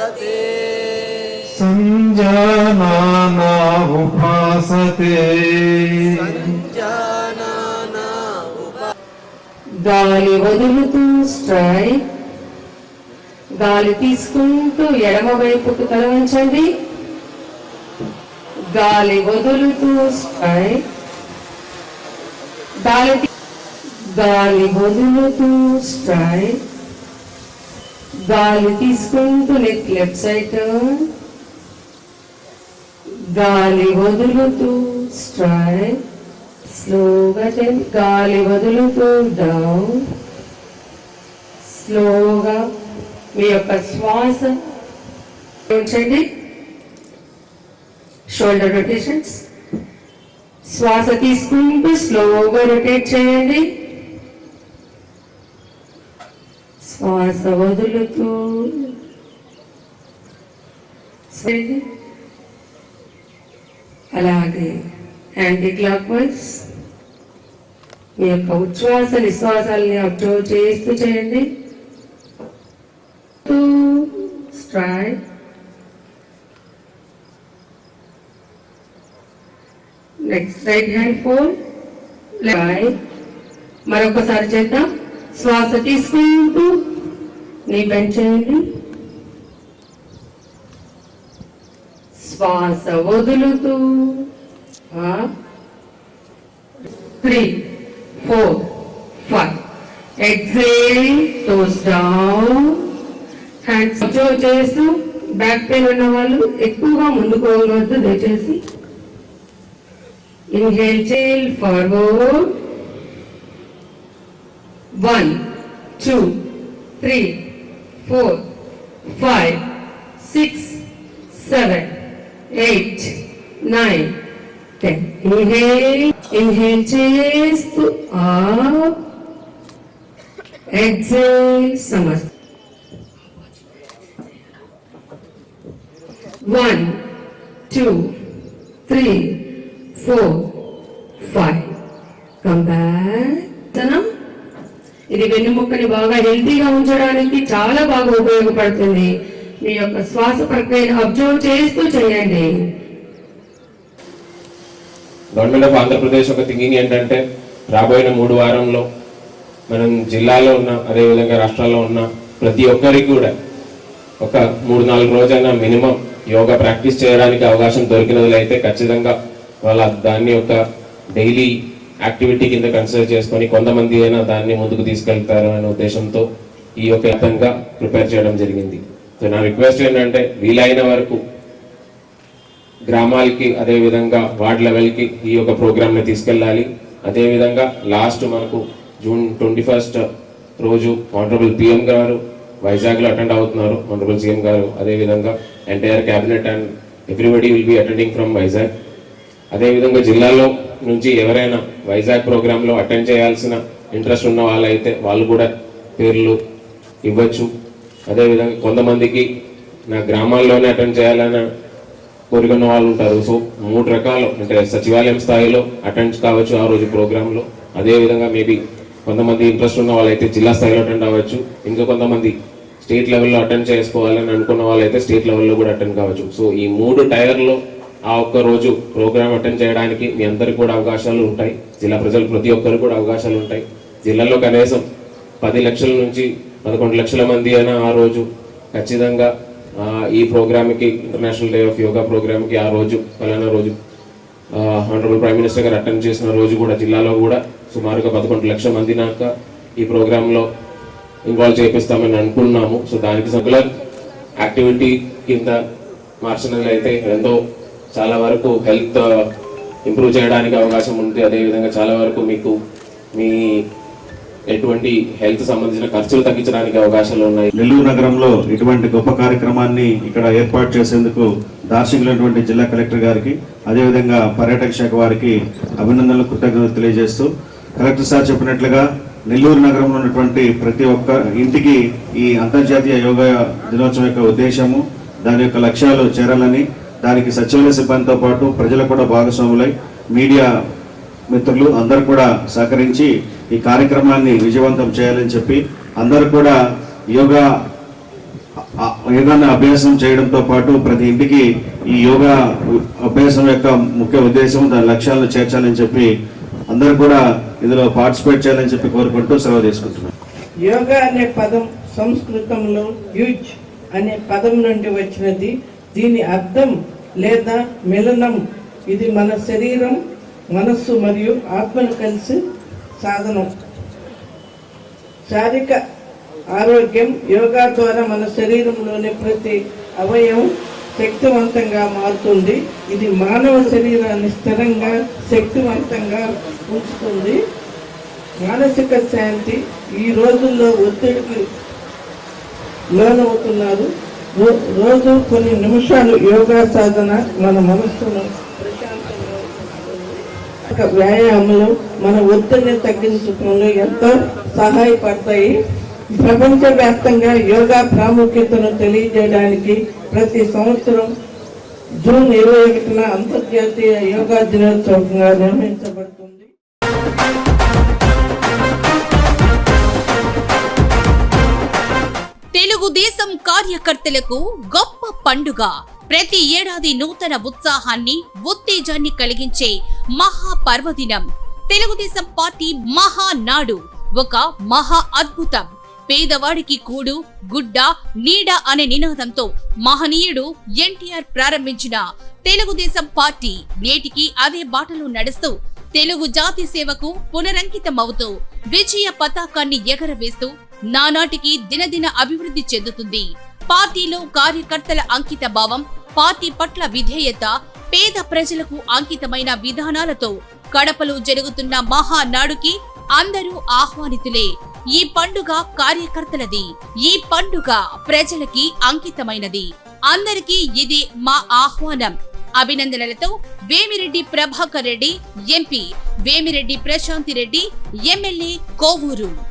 उपासते सञ्जानाना उपासते सञ्जानाना उपा గాలి వదులుతూ స్ట్రైక్ గాలి తీసుకుంటూ ఎడమ వైపుకు తల వంచండి గాలి వదులుతూ స్ట్రైక్ గాలి తీ- గాలి వదులుతూ స్ట్రైక్ గాలి తీసుకుంటూ నెక్ లెఫ్ట్ సైడ్. టర్న్ గాలి వదులుతూ స్ట్రైట్ స్లోగా చేయండి గాలి వదులుతూ డౌన్ స్లోగా మీ యొక్క శ్వాస ఉంచండి. షోల్డర్ రొటేషన్స్ శ్వాస తీసుకుంటూ స్లోగా రొటేట్ చేయండి. శ్వాస వదులుతూ అలాగే యాంటీ క్లాక్ వైజ్ మీ యొక్క ఉచ్ఛ్వాస నిశ్వాసాలని అబ్జర్వ్ చేస్తూ చేయండి. Next right hand four. Right మరొకసారి చేద్దాం. శ్వాస తీసుకుంటూ. నీ పెంచేయండి శ్వాస వదులుతూ three four five exhale toes down hands observe చేస్తూ బ్యాక్ పెయిన్ ఉన్న వాళ్ళు ఎక్కువగా ముందుకు దయచేసి. Inhale చేల్ forward one two three four five six seven eight nine ten inhale inhale చేస్తూ అప్ ఎక్సేల్ సమస్త one two three four five come back ఇది వెన్నుముక్కని బాగా హెల్తీగా ఉంచడానికి చాలా బాగా ఉపయోగపడుతుంది. మీ యొక్క శ్వాస ప్రక్రియను అబ్జర్వ్ చేస్తూ చేయండి. గవర్నమెంట్ ఆఫ్ ఆంధ్రప్రదేశ్ ఒక థింకింగ్ ఏంటంటే రాబోయిన మూడు వారంలో మనం జిల్లాలో ఉన్న అదేవిధంగా రాష్ట్రాల్లో ఉన్న ప్రతి ఒక్కరికి కూడా ఒక మూడు నాలుగు రోజైనా మినిమం యోగా ప్రాక్టీస్ చేయడానికి అవకాశం దొరికినట్లయితే ఖచ్చితంగా వాళ్ళ దాన్ని ఒక డైలీ యాక్టివిటీ కింద కన్సిడర్ చేసుకొని కొంతమంది అయినా దాన్ని ముందుకు తీసుకెళ్తారు అనే ఉద్దేశంతో ఈ యొక్క అర్థంగా ప్రిపేర్ చేయడం జరిగింది. సో నా రిక్వెస్ట్ ఏంటంటే వీలైన వరకు గ్రామాలకి అదేవిధంగా వార్డ్ లెవెల్కి ఈ యొక్క ప్రోగ్రామ్ని తీసుకెళ్ళాలి. అదేవిధంగా లాస్ట్ మనకు జూన్ ట్వంటీ ఫస్ట్ రోజు ఆనరబుల్ పిఎం గారు వైజాగ్లో అటెండ్ అవుతున్నారు. ఆనరబుల్ సీఎం గారు అదే విధంగా entire cabinet and everybody will be attending from Vizag అదేవిధంగా జిల్లాలో నుంచి ఎవరైనా వైజాగ్ ప్రోగ్రాంలో అటెండ్ చేయాల్సిన ఇంట్రెస్ట్ ఉన్న వాళ్ళైతే వాళ్ళు కూడా పేర్లు ఇవ్వచ్చు. అదేవిధంగా కొంతమందికి నా గ్రామాల్లోనే అటెండ్ చేయాలని కోరుకున్న వాళ్ళు ఉంటారు. సో మూడు రకాలు అంటే సచివాలయం స్థాయిలో అటెండ్ కావచ్చు ఆ రోజు ప్రోగ్రాంలో. అదేవిధంగా మేబీ కొంతమంది ఇంట్రెస్ట్ ఉన్న వాళ్ళైతే జిల్లా స్థాయిలో అటెండ్ అవ్వచ్చు. ఇంకా కొంతమంది స్టేట్ లెవెల్లో అటెండ్ చేసుకోవాలని అనుకున్న వాళ్ళైతే స్టేట్ లెవెల్లో కూడా అటెండ్ కావచ్చు. సో ఈ మూడు టైర్లో ఆ ఒక్క రోజు ప్రోగ్రామ్ అటెండ్ చేయడానికి మీ అందరికి కూడా అవకాశాలు ఉంటాయి. జిల్లా ప్రజలు ప్రతి ఒక్కరు కూడా అవకాశాలు ఉంటాయి. జిల్లాలో కనీసం పది లక్షల నుంచి పదకొండు లక్షల మంది అయినా ఆ రోజు ఖచ్చితంగా ఈ ప్రోగ్రామ్కి ఇంటర్నేషనల్ డే ఆఫ్ యోగా ప్రోగ్రామ్కి ఆ రోజు ఫలానా రోజు ఆనరబుల్ ప్రైమ్ మినిస్టర్ గారు అటెండ్ చేసిన రోజు కూడా జిల్లాలో కూడా సుమారుగా పదకొండు లక్షల మంది నాక ఈ ప్రోగ్రాంలో ఇన్వాల్వ్ చేపిస్తామని అనుకున్నాము. సో దానికి సగులర్ యాక్టివిటీ కింద మార్చినట్లయితే ఎంతో చాలా వరకు హెల్త్ ఇంప్రూవ్ చేయడానికి అవకాశం ఉంది. అదేవిధంగా చాలా వరకు మీకు మీ ఎటువంటి హెల్త్ సంబంధించిన ఖర్చులు తగ్గించడానికి అవకాశాలు ఉన్నాయి. నెల్లూరు నగరంలో ఇటువంటి గొప్ప కార్యక్రమాన్ని ఇక్కడ ఏర్పాటు చేసేందుకు దార్శకులైనటువంటి జిల్లా కలెక్టర్ గారికి అదేవిధంగా పర్యాటక శాఖ వారికి అభినందనలు కృతజ్ఞతలు తెలియజేస్తూ కలెక్టర్ సార్ చెప్పినట్లుగా నెల్లూరు నగరంలో ఉన్నటువంటి ప్రతి ఒక్క ఇంటికి ఈ అంతర్జాతీయ యోగా దినోత్సవం యొక్క ఉద్దేశము దాని యొక్క లక్ష్యాలు చేరాలని దానికి సచివాలయ సిబ్బందితో పాటు ప్రజలు కూడా భాగస్వాములై మీడియా మిత్రులు అందరు కూడా సహకరించి ఈ కార్యక్రమాన్ని విజయవంతం చేయాలని చెప్పి అందరూ కూడా యోగా యోగాన్ని అభ్యాసం చేయడంతో పాటు ప్రతి ఇంటికి ఈ యోగా అభ్యాసం యొక్క ముఖ్య ఉద్దేశం దాని లక్ష్యాలను చేర్చాలని చెప్పి అందరూ కూడా ఇందులో పార్టిసిపేట్ చేయాలని చెప్పి కోరుకుంటూ సెలవు తీసుకుంటున్నాను యోగా అనే పదం సంస్కృతంలో యూజ్ అనే పదం నుండి వచ్చినది. దీని అర్థం లేదా మిలనం. ఇది మన శరీరం మనస్సు మరియు ఆత్మను కలిసి సాధనం. శారీరక ఆరోగ్యం యోగా ద్వారా మన శరీరంలోని ప్రతి అవయవం శక్తివంతంగా మారుతుంది. ఇది మానవ శరీరాన్ని స్థిరంగా శక్తివంతంగా ఉంచుతుంది. మానసిక శాంతి ఈ రోజుల్లో ఒత్తిడికి లోనవుతున్నారు. రోజు కొన్ని నిమిషాలు యోగా సాధన మన మనస్సును ఒక వ్యాయామాలు మన ఒత్తిడిని తగ్గించడంలో ఎంతో సహాయపడతాయి. ప్రపంచవ్యాప్తంగా యోగా ప్రాముఖ్యతను తెలియజేయడానికి ప్రతి సంవత్సరం జూన్ ఇరవై ఒకటిన అంతర్జాతీయ యోగా దినోత్సవంగా నిర్వహించబడుతుంది. తెలుగుదేశం కార్యకర్తలకు గొప్ప పండుగ. ప్రతి ఏడాది నూతన ఉత్సాహాన్ని ఉత్తేజాన్ని కలిగించే మహా పర్వదినం తెలుగుదేశం పార్టీ మహానాడు. ఒక మహా అద్భుతం. పేదవాడికి కూడు గుడ్డ నీడ అనే నినాదంతో మహనీయుడు ఎన్టీఆర్ ప్రారంభించిన తెలుగుదేశం పార్టీ నేటికి అదే బాటలో నడుస్తూ తెలుగు జాతి సేవకు పునరంకితమవుతూ విజయ పతాకాన్ని ఎగరవేస్తూ నానాటికి దినదిన అభివృద్ధి చెందుతుంది. పార్టీలో కార్యకర్తల అంకిత భావం పార్టీ పట్ల విధేయత పేద ప్రజలకు అంకితమైన విధానాలతో కడపలో జరుగుతున్న మహానాడుకి అందరూ ఆహ్వానితులే. ఈ పండుగ కార్యకర్తలది. ఈ పండుగ ప్రజలకి అంకితమైనది. అందరికీ ఇది మా ఆహ్వానం. అభినందనలతో వేమిరెడ్డి ప్రభాకర్ రెడ్డి ఎంపీ వేమిరెడ్డి ప్రశాంతి రెడ్డి ఎమ్మెల్యే కోవూరు.